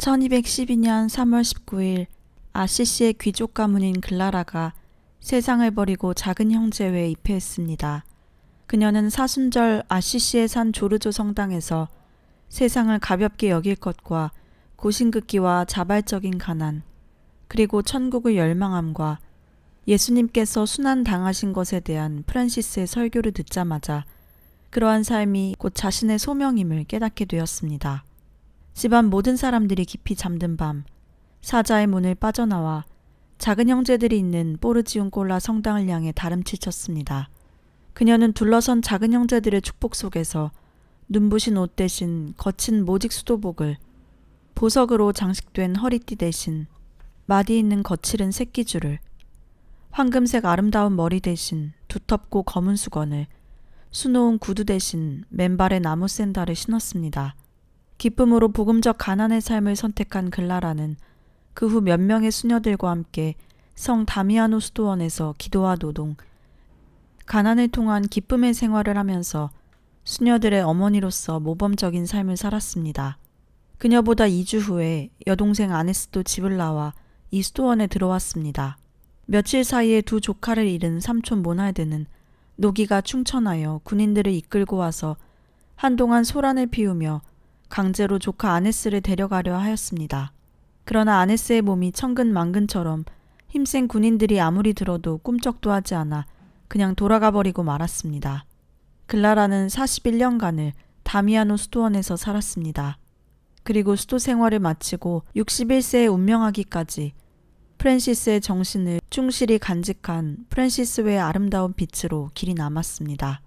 1212년 3월 19일 아시시의 귀족 가문인 글라라가 세상을 버리고 작은 형제회에 입회했습니다. 그녀는 사순절 아시시에 산 조르조 성당에서 세상을 가볍게 여길 것과 고신극기와 자발적인 가난, 그리고 천국을 열망함과 예수님께서 순환 당하신 것에 대한 프란시스의 설교를 듣자마자 그러한 삶이 곧 자신의 소명임을 깨닫게 되었습니다. 집안 모든 사람들이 깊이 잠든 밤 사자의 문을 빠져나와 작은 형제들이 있는 포르지움 꼴라 성당을 향해 다름치쳤습니다. 그녀는 둘러선 작은 형제들의 축복 속에서 눈부신 옷 대신 거친 모직 수도복을 보석으로 장식된 허리띠 대신 마디 있는 거칠은 새끼줄을 황금색 아름다운 머리 대신 두텁고 검은 수건을 수놓은 구두 대신 맨발에 나무 샌달을 신었습니다. 기쁨으로 복음적 가난의 삶을 선택한 글라라는 그 후 몇 명의 수녀들과 함께 성 다미아노 수도원에서 기도와 노동, 가난을 통한 기쁨의 생활을 하면서 수녀들의 어머니로서 모범적인 삶을 살았습니다. 그녀보다 2주 후에 여동생 아네스도 집을 나와 이 수도원에 들어왔습니다. 며칠 사이에 두 조카를 잃은 삼촌 모날드는 노기가 충천하여 군인들을 이끌고 와서 한동안 소란을 피우며 강제로 조카 아네스를 데려가려 하였습니다. 그러나 아네스의 몸이 천근만근처럼 힘센 군인들이 아무리 들어도 꿈쩍도 하지 않아 그냥 돌아가 버리고 말았습니다. 글라라는 41년간을 다미아노 수도원에서 살았습니다. 그리고 수도 생활을 마치고 61세에 운명하기까지 프랜시스의 정신을 충실히 간직한 프랜시스의 아름다운 빛으로 길이 남았습니다.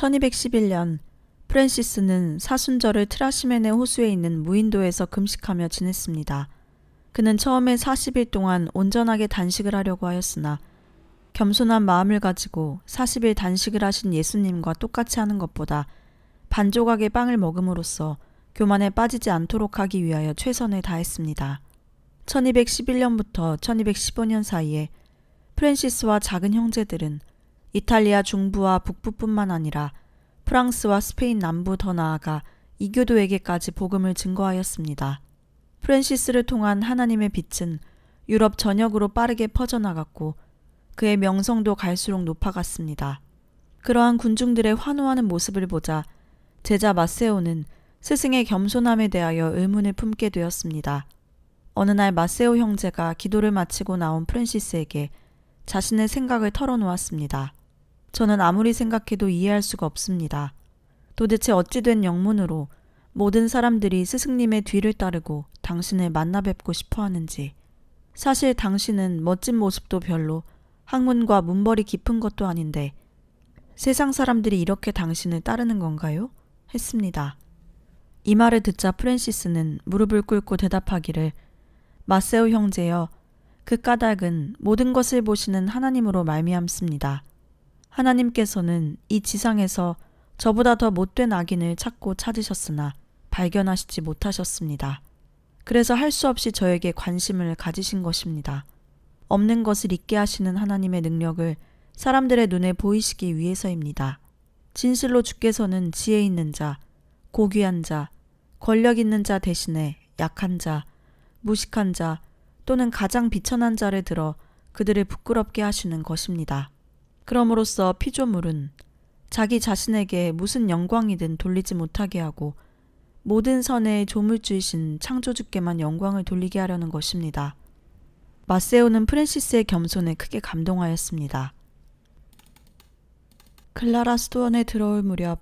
1211년 프랜시스는 사순절을 트라시멘의 호수에 있는 무인도에서 금식하며 지냈습니다. 그는 처음에 40일 동안 온전하게 단식을 하려고 하였으나 겸손한 마음을 가지고 40일 단식을 하신 예수님과 똑같이 하는 것보다 반 조각의 빵을 먹음으로써 교만에 빠지지 않도록 하기 위하여 최선을 다했습니다. 1211년부터 1215년 사이에 프랜시스와 작은 형제들은 이탈리아 중부와 북부뿐만 아니라 프랑스와 스페인 남부 더 나아가 이교도에게까지 복음을 증거하였습니다. 프랜시스를 통한 하나님의 빛은 유럽 전역으로 빠르게 퍼져나갔고 그의 명성도 갈수록 높아갔습니다. 그러한 군중들의 환호하는 모습을 보자 제자 마세오는 스승의 겸손함에 대하여 의문을 품게 되었습니다. 어느 날 마세오 형제가 기도를 마치고 나온 프랜시스에게 자신의 생각을 털어놓았습니다. 저는 아무리 생각해도 이해할 수가 없습니다. 도대체 어찌된 영문으로 모든 사람들이 스승님의 뒤를 따르고 당신을 만나 뵙고 싶어 하는지. 사실 당신은 멋진 모습도 별로 학문과 문벌이 깊은 것도 아닌데 세상 사람들이 이렇게 당신을 따르는 건가요? 했습니다. 이 말을 듣자 프랜시스는 무릎을 꿇고 대답하기를 마세오 형제여 그 까닭은 모든 것을 보시는 하나님으로 말미암습니다. 하나님께서는 이 지상에서 저보다 더 못된 악인을 찾고 찾으셨으나 발견하시지 못하셨습니다. 그래서 할 수 없이 저에게 관심을 가지신 것입니다. 없는 것을 있게 하시는 하나님의 능력을 사람들의 눈에 보이시기 위해서입니다. 진실로 주께서는 지혜 있는 자, 고귀한 자, 권력 있는 자 대신에 약한 자, 무식한 자 또는 가장 비천한 자를 들어 그들을 부끄럽게 하시는 것입니다. 그럼으로써 피조물은 자기 자신에게 무슨 영광이든 돌리지 못하게 하고 모든 선의 조물주이신 창조주께만 영광을 돌리게 하려는 것입니다. 마세오는 프랜시스의 겸손에 크게 감동하였습니다. 클라라 스도원에 들어올 무렵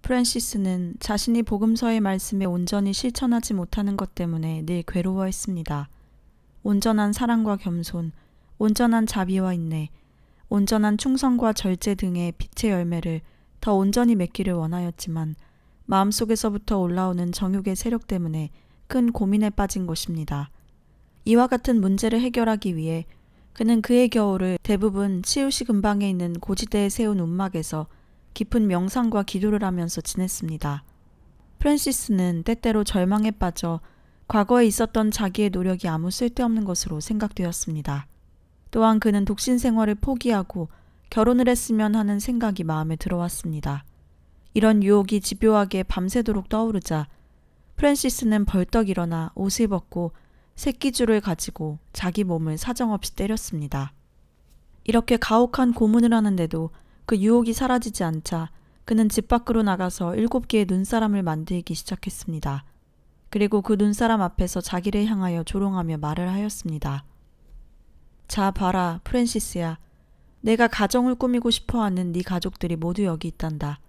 프랜시스는 자신이 복음서의 말씀에 온전히 실천하지 못하는 것 때문에 늘 괴로워했습니다. 온전한 사랑과 겸손, 온전한 자비와 인내, 온전한 충성과 절제 등의 빛의 열매를 더 온전히 맺기를 원하였지만 마음속에서부터 올라오는 정욕의 세력 때문에 큰 고민에 빠진 것입니다. 이와 같은 문제를 해결하기 위해 그는 그의 겨울을 대부분 치우시 근방에 있는 고지대에 세운 움막에서 깊은 명상과 기도를 하면서 지냈습니다. 프랜시스는 때때로 절망에 빠져 과거에 있었던 자기의 노력이 아무 쓸데없는 것으로 생각되었습니다. 또한 그는 독신 생활을 포기하고 결혼을 했으면 하는 생각이 마음에 들어왔습니다. 이런 유혹이 집요하게 밤새도록 떠오르자 프랜시스는 벌떡 일어나 옷을 벗고 새끼줄을 가지고 자기 몸을 사정없이 때렸습니다. 이렇게 가혹한 고문을 하는데도 그 유혹이 사라지지 않자 그는 집 밖으로 나가서 일곱 개의 눈사람을 만들기 시작했습니다. 그리고 그 눈사람 앞에서 자기를 향하여 조롱하며 말을 하였습니다. 자, 봐라, 프랜시스야. 내가 가정을 꾸미고 싶어 하는 네 가족들이 모두 여기 있단다.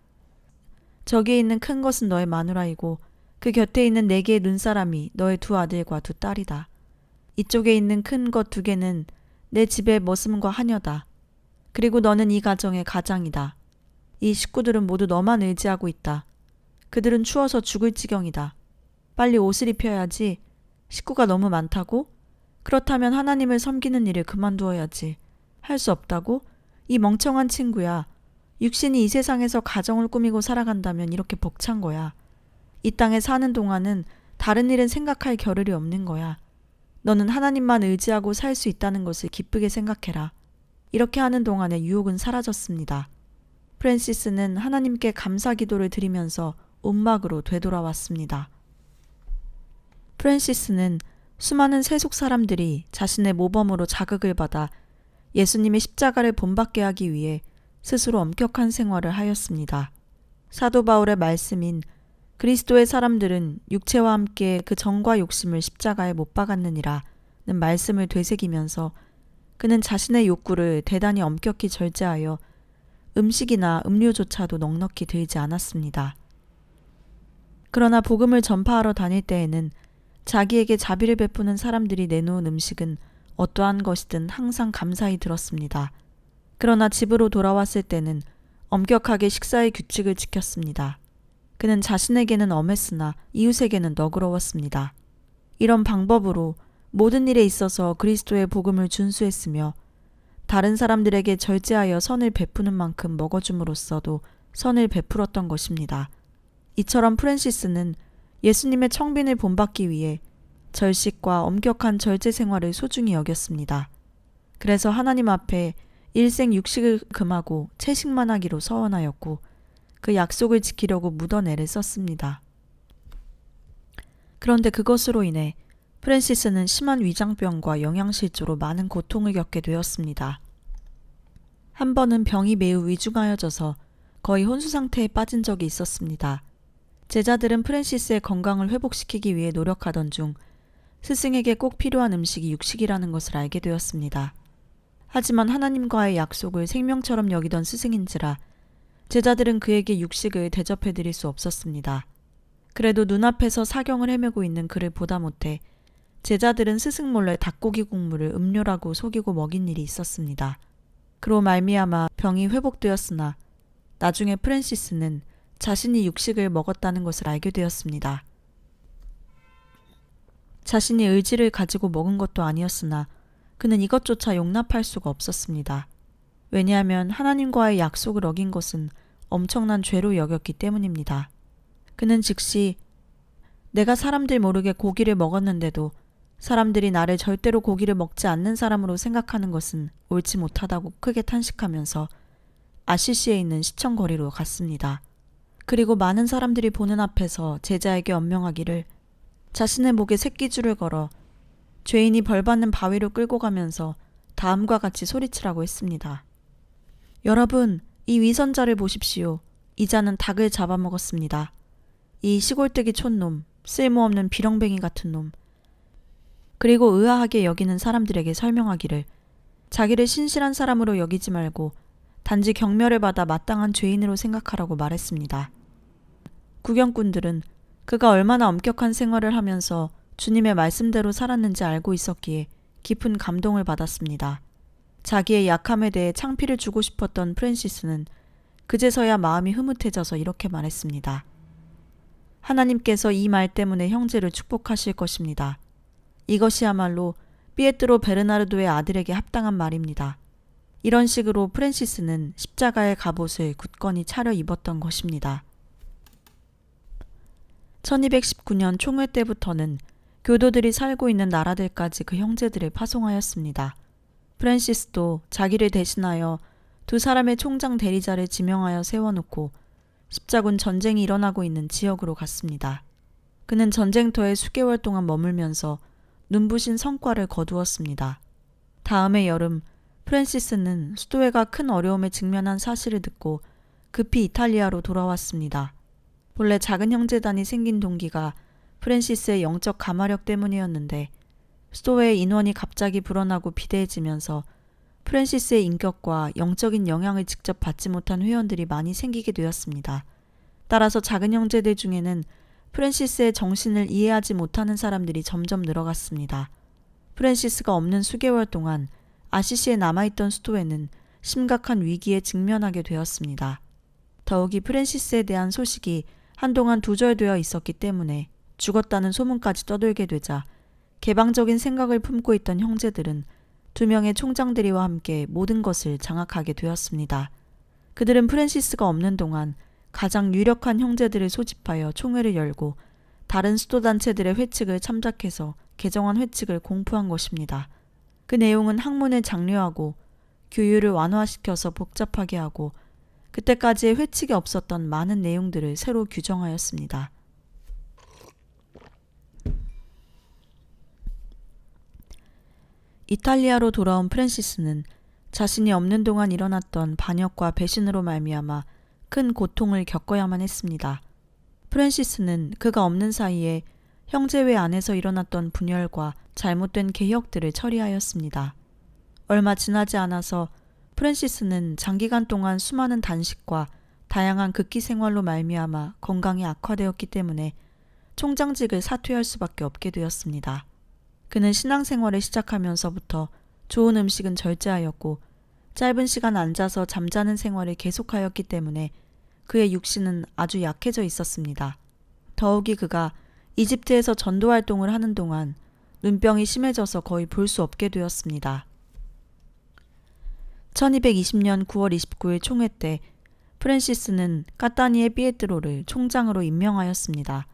저기에 있는 큰 것은 너의 마누라이고 그 곁에 있는 네 개의 눈사람이 너의 두 아들과 두 딸이다. 이쪽에 있는 큰 것 두 개는 내 집의 머슴과 하녀다. 그리고 너는 이 가정의 가장이다. 이 식구들은 모두 너만 의지하고 있다. 그들은 추워서 죽을 지경이다. 빨리 옷을 입혀야지. 식구가 너무 많다고? 그렇다면 하나님을 섬기는 일을 그만두어야지. 할 수 없다고? 이 멍청한 친구야. 육신이 이 세상에서 가정을 꾸미고 살아간다면 이렇게 벅찬 거야. 이 땅에 사는 동안은 다른 일은 생각할 겨를이 없는 거야. 너는 하나님만 의지하고 살 수 있다는 것을 기쁘게 생각해라. 이렇게 하는 동안에 유혹은 사라졌습니다. 프랜시스는 하나님께 감사 기도를 드리면서 움막으로 되돌아왔습니다. 프랜시스는 수많은 세속 사람들이 자신의 모범으로 자극을 받아 예수님의 십자가를 본받게 하기 위해 스스로 엄격한 생활을 하였습니다. 사도 바울의 말씀인 그리스도의 사람들은 육체와 함께 그 정과 욕심을 십자가에 못 박았느니라는 말씀을 되새기면서 그는 자신의 욕구를 대단히 엄격히 절제하여 음식이나 음료조차도 넉넉히 들지 않았습니다. 그러나 복음을 전파하러 다닐 때에는 자기에게 자비를 베푸는 사람들이 내놓은 음식은 어떠한 것이든 항상 감사히 들었습니다. 그러나 집으로 돌아왔을 때는 엄격하게 식사의 규칙을 지켰습니다. 그는 자신에게는 엄했으나 이웃에게는 너그러웠습니다. 이런 방법으로 모든 일에 있어서 그리스도의 복음을 준수했으며 다른 사람들에게 절제하여 선을 베푸는 만큼 먹어줌으로써도 선을 베풀었던 것입니다. 이처럼 프랜시스는 예수님의 청빈을 본받기 위해 절식과 엄격한 절제 생활을 소중히 여겼습니다. 그래서 하나님 앞에 일생 육식을 금하고 채식만 하기로 서원하였고 그 약속을 지키려고 묻어내를 썼습니다. 그런데 그것으로 인해 프랜시스는 심한 위장병과 영양실조로 많은 고통을 겪게 되었습니다. 한 번은 병이 매우 위중하여져서 거의 혼수 상태에 빠진 적이 있었습니다. 제자들은 프랜시스의 건강을 회복시키기 위해 노력하던 중 스승에게 꼭 필요한 음식이 육식이라는 것을 알게 되었습니다. 하지만 하나님과의 약속을 생명처럼 여기던 스승인지라 제자들은 그에게 육식을 대접해 드릴 수 없었습니다. 그래도 눈앞에서 사경을 헤매고 있는 그를 보다 못해 제자들은 스승 몰래 닭고기 국물을 음료라고 속이고 먹인 일이 있었습니다. 그로 말미암아 병이 회복되었으나 나중에 프랜시스는 자신이 육식을 먹었다는 것을 알게 되었습니다. 자신이 의지를 가지고 먹은 것도 아니었으나 그는 이것조차 용납할 수가 없었습니다. 왜냐하면 하나님과의 약속을 어긴 것은 엄청난 죄로 여겼기 때문입니다. 그는 즉시 내가 사람들 모르게 고기를 먹었는데도 사람들이 나를 절대로 고기를 먹지 않는 사람으로 생각하는 것은 옳지 못하다고 크게 탄식하면서 아시시에 있는 시청 거리로 갔습니다. 그리고 많은 사람들이 보는 앞에서 제자에게 언명하기를 자신의 목에 새끼줄을 걸어 죄인이 벌받는 바위로 끌고 가면서 다음과 같이 소리치라고 했습니다. 여러분, 이 위선자를 보십시오. 이 자는 닭을 잡아먹었습니다. 이 시골뜨기 촌놈, 쓸모없는 비렁뱅이 같은 놈. 그리고 의아하게 여기는 사람들에게 설명하기를 자기를 신실한 사람으로 여기지 말고 단지 경멸을 받아 마땅한 죄인으로 생각하라고 말했습니다. 구경꾼들은 그가 얼마나 엄격한 생활을 하면서 주님의 말씀대로 살았는지 알고 있었기에 깊은 감동을 받았습니다. 자기의 약함에 대해 창피를 주고 싶었던 프랜시스는 그제서야 마음이 흐뭇해져서 이렇게 말했습니다. 하나님께서 이 말 때문에 형제를 축복하실 것입니다. 이것이야말로 피에트로 베르나르도의 아들에게 합당한 말입니다. 이런 식으로 프랜시스는 십자가의 갑옷을 굳건히 차려 입었던 것입니다. 1219년 총회 때부터는 교도들이 살고 있는 나라들까지 그 형제들을 파송하였습니다. 프랜시스도 자기를 대신하여 두 사람의 총장 대리자를 지명하여 세워놓고 십자군 전쟁이 일어나고 있는 지역으로 갔습니다. 그는 전쟁터에 수개월 동안 머물면서 눈부신 성과를 거두었습니다. 다음해 여름 프랜시스는 수도회가 큰 어려움에 직면한 사실을 듣고 급히 이탈리아로 돌아왔습니다. 본래 작은 형제단이 생긴 동기가 프랜시스의 영적 가마력 때문이었는데 수도회 인원이 갑자기 불어나고 비대해지면서 프랜시스의 인격과 영적인 영향을 직접 받지 못한 회원들이 많이 생기게 되었습니다. 따라서 작은 형제들 중에는 프랜시스의 정신을 이해하지 못하는 사람들이 점점 늘어갔습니다. 프랜시스가 없는 수개월 동안 아시시에 남아있던 수도회는 심각한 위기에 직면하게 되었습니다. 더욱이 프랜시스에 대한 소식이 한동안 두절되어 있었기 때문에 죽었다는 소문까지 떠돌게 되자 개방적인 생각을 품고 있던 형제들은 두 명의 총장들이와 함께 모든 것을 장악하게 되었습니다. 그들은 프랜시스가 없는 동안 가장 유력한 형제들을 소집하여 총회를 열고 다른 수도단체들의 회칙을 참작해서 개정한 회칙을 공포한 것입니다. 그 내용은 학문을 장려하고 규율을 완화시켜서 복잡하게 하고 그때까지의 회칙이 없었던 많은 내용들을 새로 규정하였습니다. 이탈리아로 돌아온 프랜시스는 자신이 없는 동안 일어났던 반역과 배신으로 말미암아 큰 고통을 겪어야만 했습니다. 프랜시스는 그가 없는 사이에 형제회 안에서 일어났던 분열과 잘못된 개혁들을 처리하였습니다. 얼마 지나지 않아서 프랜시스는 장기간 동안 수많은 단식과 다양한 극기 생활로 말미암아 건강이 악화되었기 때문에 총장직을 사퇴할 수밖에 없게 되었습니다. 그는 신앙생활을 시작하면서부터 좋은 음식은 절제하였고 짧은 시간 앉아서 잠자는 생활을 계속하였기 때문에 그의 육신은 아주 약해져 있었습니다. 더욱이 그가 이집트에서 전도 활동을 하는 동안 눈병이 심해져서 거의 볼 수 없게 되었습니다. 1220년 9월 29일 총회 때 프랜시스는 까따니의 피에트로를 총장으로 임명하였습니다.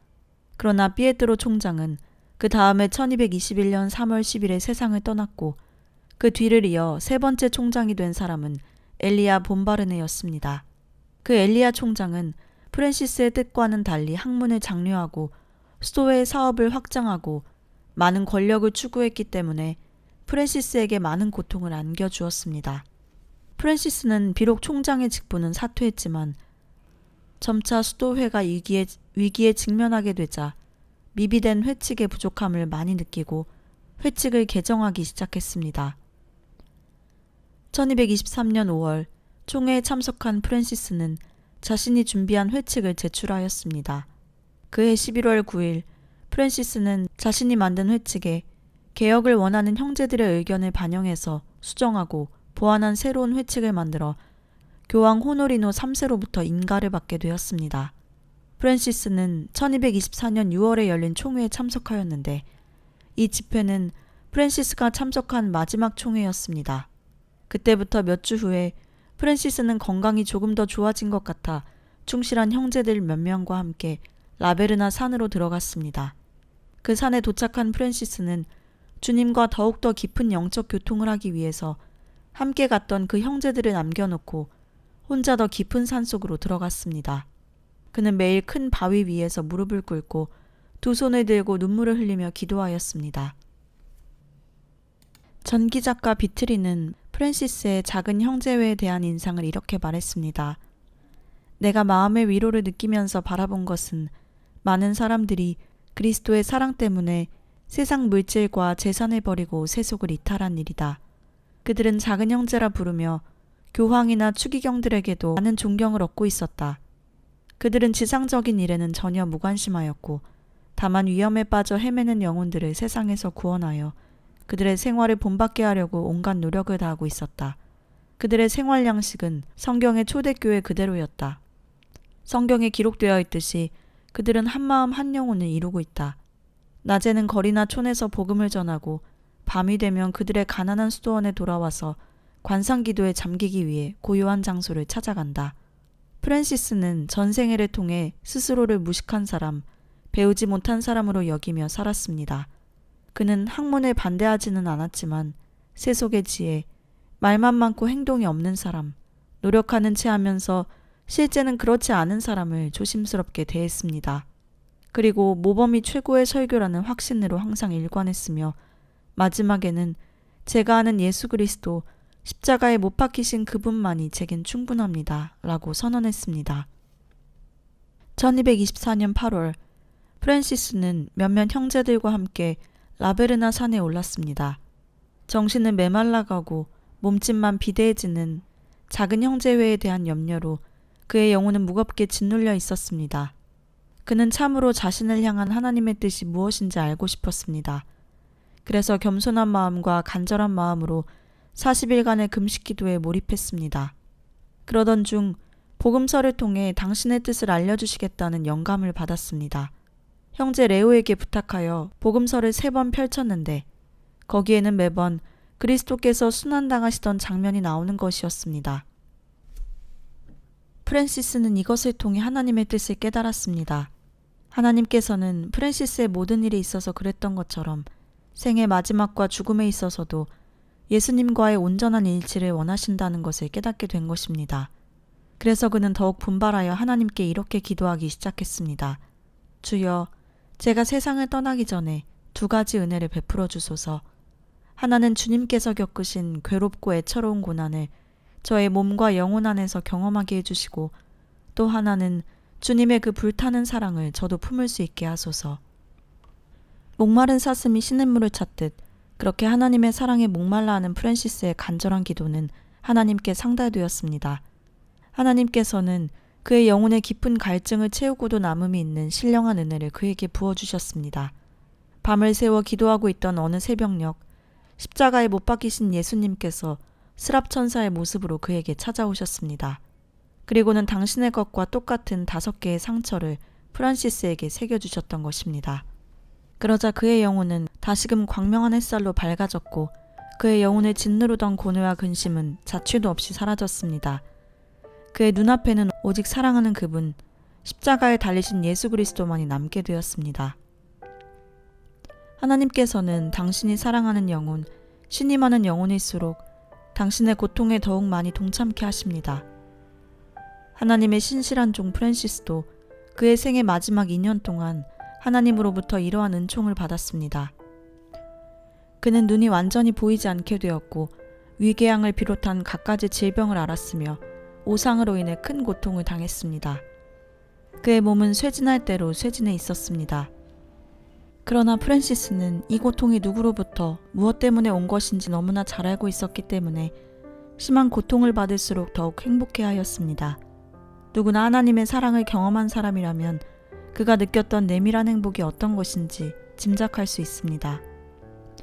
그러나 피에트로 총장은 그 다음에 1221년 3월 10일에 세상을 떠났고 그 뒤를 이어 세 번째 총장이 된 사람은 엘리아 본바르네였습니다. 그 엘리아 총장은 프랜시스의 뜻과는 달리 학문을 장려하고 수도회의 사업을 확장하고 많은 권력을 추구했기 때문에 프랜시스에게 많은 고통을 안겨주었습니다. 프랜시스는 비록 총장의 직분은 사퇴했지만 점차 수도회가 위기에, 위기에 직면하게 되자 미비된 회칙의 부족함을 많이 느끼고 회칙을 개정하기 시작했습니다. 1223년 5월 총회에 참석한 프랜시스는 자신이 준비한 회칙을 제출하였습니다. 그해 11월 9일 프랜시스는 자신이 만든 회칙에 개혁을 원하는 형제들의 의견을 반영해서 수정하고 보완한 새로운 회칙을 만들어 교황 호노리노 3세로부터 인가를 받게 되었습니다. 프랜시스는 1224년 6월에 열린 총회에 참석하였는데 이 집회는 프랜시스가 참석한 마지막 총회였습니다. 그때부터 몇 주 후에 프랜시스는 건강이 조금 더 좋아진 것 같아 충실한 형제들 몇 명과 함께 라베르나 산으로 들어갔습니다. 그 산에 도착한 프랜시스는 주님과 더욱더 깊은 영적 교통을 하기 위해서 함께 갔던 그 형제들을 남겨놓고 혼자 더 깊은 산 속으로 들어갔습니다. 그는 매일 큰 바위 위에서 무릎을 꿇고 두 손을 들고 눈물을 흘리며 기도하였습니다. 전기 작가 비트리는 프랜시스의 작은 형제회에 대한 인상을 이렇게 말했습니다. 내가 마음의 위로를 느끼면서 바라본 것은 많은 사람들이 그리스도의 사랑 때문에 세상 물질과 재산을 버리고 세속을 이탈한 일이다. 그들은 작은 형제라 부르며 교황이나 추기경들에게도 많은 존경을 얻고 있었다. 그들은 지상적인 일에는 전혀 무관심하였고 다만 위험에 빠져 헤매는 영혼들을 세상에서 구원하여 그들의 생활을 본받게 하려고 온갖 노력을 다하고 있었다. 그들의 생활 양식은 성경의 초대교회 그대로였다. 성경에 기록되어 있듯이 그들은 한마음 한 영혼을 이루고 있다. 낮에는 거리나 촌에서 복음을 전하고 밤이 되면 그들의 가난한 수도원에 돌아와서 관상 기도에 잠기기 위해 고요한 장소를 찾아간다. 프랜시스는 전생애를 통해 스스로를 무식한 사람, 배우지 못한 사람으로 여기며 살았습니다. 그는 학문에 반대하지는 않았지만 세속의 지혜, 말만 많고 행동이 없는 사람, 노력하는 채 하면서 실제는 그렇지 않은 사람을 조심스럽게 대했습니다. 그리고 모범이 최고의 설교라는 확신으로 항상 일관했으며 마지막에는 제가 아는 예수 그리스도 십자가에 못 박히신 그분만이 제겐 충분합니다. 라고 선언했습니다. 1224년 8월 프랜시스는 몇몇 형제들과 함께 라베르나 산에 올랐습니다. 정신은 메말라가고 몸짓만 비대해지는 작은 형제회에 대한 염려로 그의 영혼은 무겁게 짓눌려 있었습니다. 그는 참으로 자신을 향한 하나님의 뜻이 무엇인지 알고 싶었습니다. 그래서 겸손한 마음과 간절한 마음으로 40일간의 금식 기도에 몰입했습니다. 그러던 중 복음서를 통해 당신의 뜻을 알려주시겠다는 영감을 받았습니다. 형제 레오에게 부탁하여 복음서를 세 번 펼쳤는데 거기에는 매번 그리스도께서 순환당하시던 장면이 나오는 것이었습니다. 프랜시스는 이것을 통해 하나님의 뜻을 깨달았습니다. 하나님께서는 프랜시스의 모든 일에 있어서 그랬던 것처럼 생의 마지막과 죽음에 있어서도 예수님과의 온전한 일치를 원하신다는 것을 깨닫게 된 것입니다. 그래서 그는 더욱 분발하여 하나님께 이렇게 기도하기 시작했습니다. 주여, 제가 세상을 떠나기 전에 두 가지 은혜를 베풀어 주소서. 하나는 주님께서 겪으신 괴롭고 애처로운 고난을 저의 몸과 영혼 안에서 경험하게 해주시고 또 하나는 주님의 그 불타는 사랑을 저도 품을 수 있게 하소서. 목마른 사슴이 시냇물을 찾듯 그렇게 하나님의 사랑에 목말라 하는 프랜시스의 간절한 기도는 하나님께 상달되었습니다. 하나님께서는 그의 영혼의 깊은 갈증을 채우고도 남음이 있는 신령한 은혜를 그에게 부어주셨습니다. 밤을 새워 기도하고 있던 어느 새벽녘, 십자가에 못 박히신 예수님께서 스랍천사의 모습으로 그에게 찾아오셨습니다. 그리고는 당신의 것과 똑같은 다섯 개의 상처를 프란시스에게 새겨주셨던 것입니다. 그러자 그의 영혼은 다시금 광명한 햇살로 밝아졌고 그의 영혼을 짓누르던 고뇌와 근심은 자취도 없이 사라졌습니다. 그의 눈앞에는 오직 사랑하는 그분, 십자가에 달리신 예수 그리스도만이 남게 되었습니다. 하나님께서는 당신이 사랑하는 영혼, 신임하는 영혼일수록 당신의 고통에 더욱 많이 동참케 하십니다. 하나님의 신실한 종 프랜시스도 그의 생의 마지막 2년 동안 하나님으로부터 이러한 은총을 받았습니다. 그는 눈이 완전히 보이지 않게 되었고 위궤양을 비롯한 갖가지 질병을 앓았으며 오상으로 인해 큰 고통을 당했습니다. 그의 몸은 쇠진할 대로 쇠진해 있었습니다. 그러나 프랜시스는 이 고통이 누구로부터 무엇 때문에 온 것인지 너무나 잘 알고 있었기 때문에 심한 고통을 받을수록 더욱 행복해 하였습니다. 누구나 하나님의 사랑을 경험한 사람이라면 그가 느꼈던 내밀한 행복이 어떤 것인지 짐작할 수 있습니다.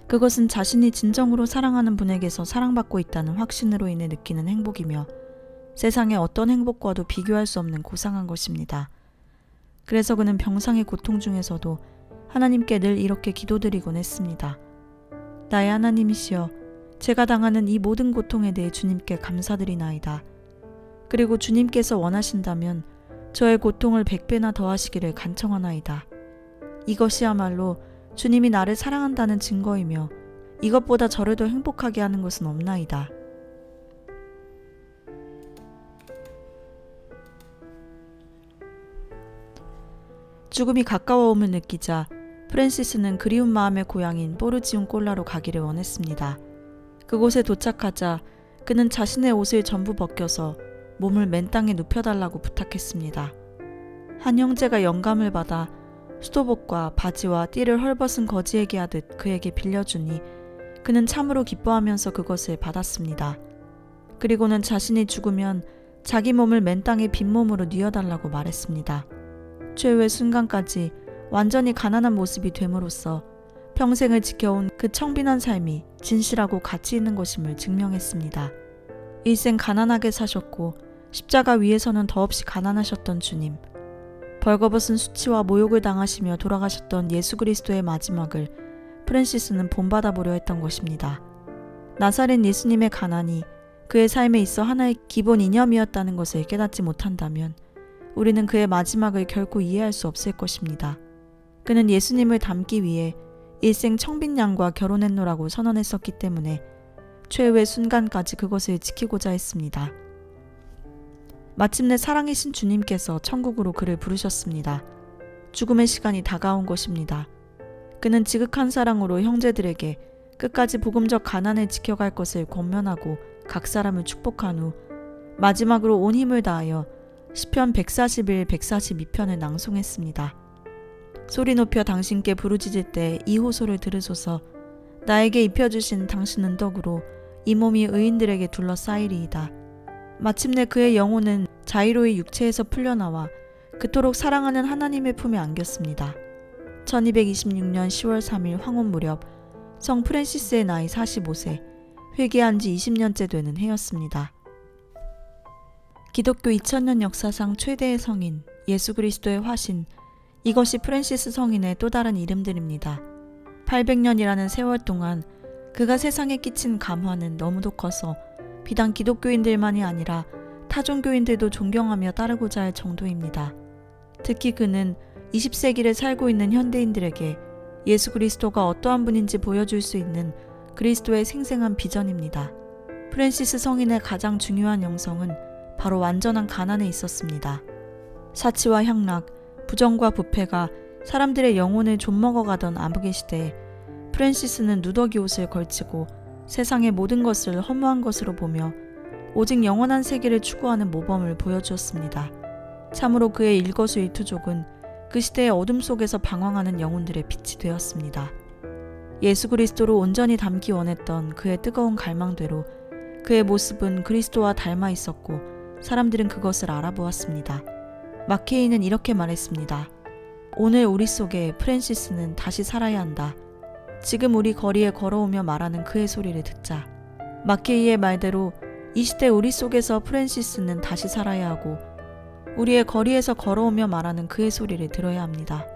그것은 자신이 진정으로 사랑하는 분에게서 사랑받고 있다는 확신으로 인해 느끼는 행복이며 세상의 어떤 행복과도 비교할 수 없는 고상한 것입니다. 그래서 그는 병상의 고통 중에서도 하나님께 늘 이렇게 기도드리곤 했습니다. 나의 하나님이시여, 제가 당하는 이 모든 고통에 대해 주님께 감사드리나이다. 그리고 주님께서 원하신다면 저의 고통을 백배나 더하시기를 간청하나이다. 이것이야말로 주님이 나를 사랑한다는 증거이며 이것보다 저를 더 행복하게 하는 것은 없나이다. 죽음이 가까워옴을 느끼자 프랜시스는 그리운 마음의 고향인 포르지움 꼴라로 가기를 원했습니다. 그곳에 도착하자 그는 자신의 옷을 전부 벗겨서 몸을 맨 땅에 눕혀달라고 부탁했습니다. 한 형제가 영감을 받아 수도복과 바지와 띠를 헐벗은 거지에게 하듯 그에게 빌려주니 그는 참으로 기뻐하면서 그것을 받았습니다. 그리고는 자신이 죽으면 자기 몸을 맨 땅에 빈몸으로 뉘어달라고 말했습니다. 최후의 순간까지 완전히 가난한 모습이 됨으로써 평생을 지켜온 그 청빈한 삶이 진실하고 가치 있는 것임을 증명했습니다. 일생 가난하게 사셨고 십자가 위에서는 더없이 가난하셨던 주님. 벌거벗은 수치와 모욕을 당하시며 돌아가셨던 예수 그리스도의 마지막을 프랜시스는 본받아 보려 했던 것입니다. 나사렛 예수님의 가난이 그의 삶에 있어 하나의 기본 이념이었다는 것을 깨닫지 못한다면 우리는 그의 마지막을 결코 이해할 수 없을 것입니다. 그는 예수님을 닮기 위해 일생 청빈 양과 결혼했노라고 선언했었기 때문에 최후의 순간까지 그것을 지키고자 했습니다. 마침내 사랑이신 주님께서 천국으로 그를 부르셨습니다. 죽음의 시간이 다가온 것입니다. 그는 지극한 사랑으로 형제들에게 끝까지 복음적 가난을 지켜갈 것을 권면하고 각 사람을 축복한 후 마지막으로 온 힘을 다하여 시편 141, 142편을 낭송했습니다. 소리 높여 당신께 부르짖을 때 이 호소를 들으소서 나에게 입혀주신 당신 은 덕으로 이 몸이 의인들에게 둘러싸이리이다. 마침내 그의 영혼은 자이로의 육체에서 풀려나와 그토록 사랑하는 하나님의 품에 안겼습니다. 1226년 10월 3일 황혼 무렵 성 프랜시스의 나이 45세, 회개한 지 20년째 되는 해였습니다. 기독교 2000년 역사상 최대의 성인, 예수 그리스도의 화신, 이것이 프랜시스 성인의 또 다른 이름들입니다. 800년이라는 세월 동안 그가 세상에 끼친 감화는 너무도 커서 비단 기독교인들만이 아니라 타종교인들도 존경하며 따르고자 할 정도입니다. 특히 그는 20세기를 살고 있는 현대인들에게 예수 그리스도가 어떠한 분인지 보여줄 수 있는 그리스도의 생생한 비전입니다. 프랜시스 성인의 가장 중요한 영성은 바로 완전한 가난에 있었습니다. 사치와 향락, 부정과 부패가 사람들의 영혼을 좀먹어가던 암흑의 시대에 프랜시스는 누더기 옷을 걸치고 세상의 모든 것을 허무한 것으로 보며 오직 영원한 세계를 추구하는 모범을 보여주었습니다. 참으로 그의 일거수일투족은 그 시대의 어둠 속에서 방황하는 영혼들의 빛이 되었습니다. 예수 그리스도로 온전히 닮기 원했던 그의 뜨거운 갈망대로 그의 모습은 그리스도와 닮아 있었고 사람들은 그것을 알아보았습니다. 마케이는 이렇게 말했습니다. 오늘 우리 속에 프랜시스는 다시 살아야 한다. 지금 우리 거리에 걸어오며 말하는 그의 소리를 듣자. 마케이의 말대로 이 시대 우리 속에서 프랜시스는 다시 살아야 하고 우리의 거리에서 걸어오며 말하는 그의 소리를 들어야 합니다.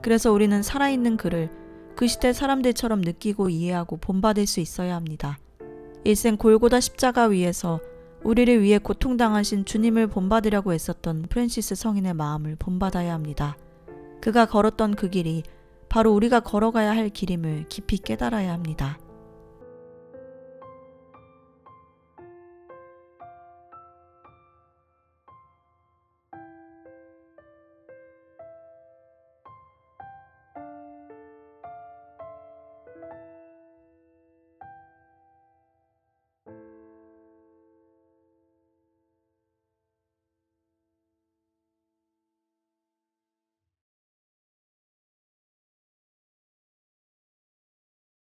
그래서 우리는 살아있는 그를 그 시대 사람들처럼 느끼고 이해하고 본받을 수 있어야 합니다. 일생 골고다 십자가 위에서 우리를 위해 고통당하신 주님을 본받으려고 애썼던 프랜시스 성인의 마음을 본받아야 합니다. 그가 걸었던 그 길이 바로 우리가 걸어가야 할 길임을 깊이 깨달아야 합니다.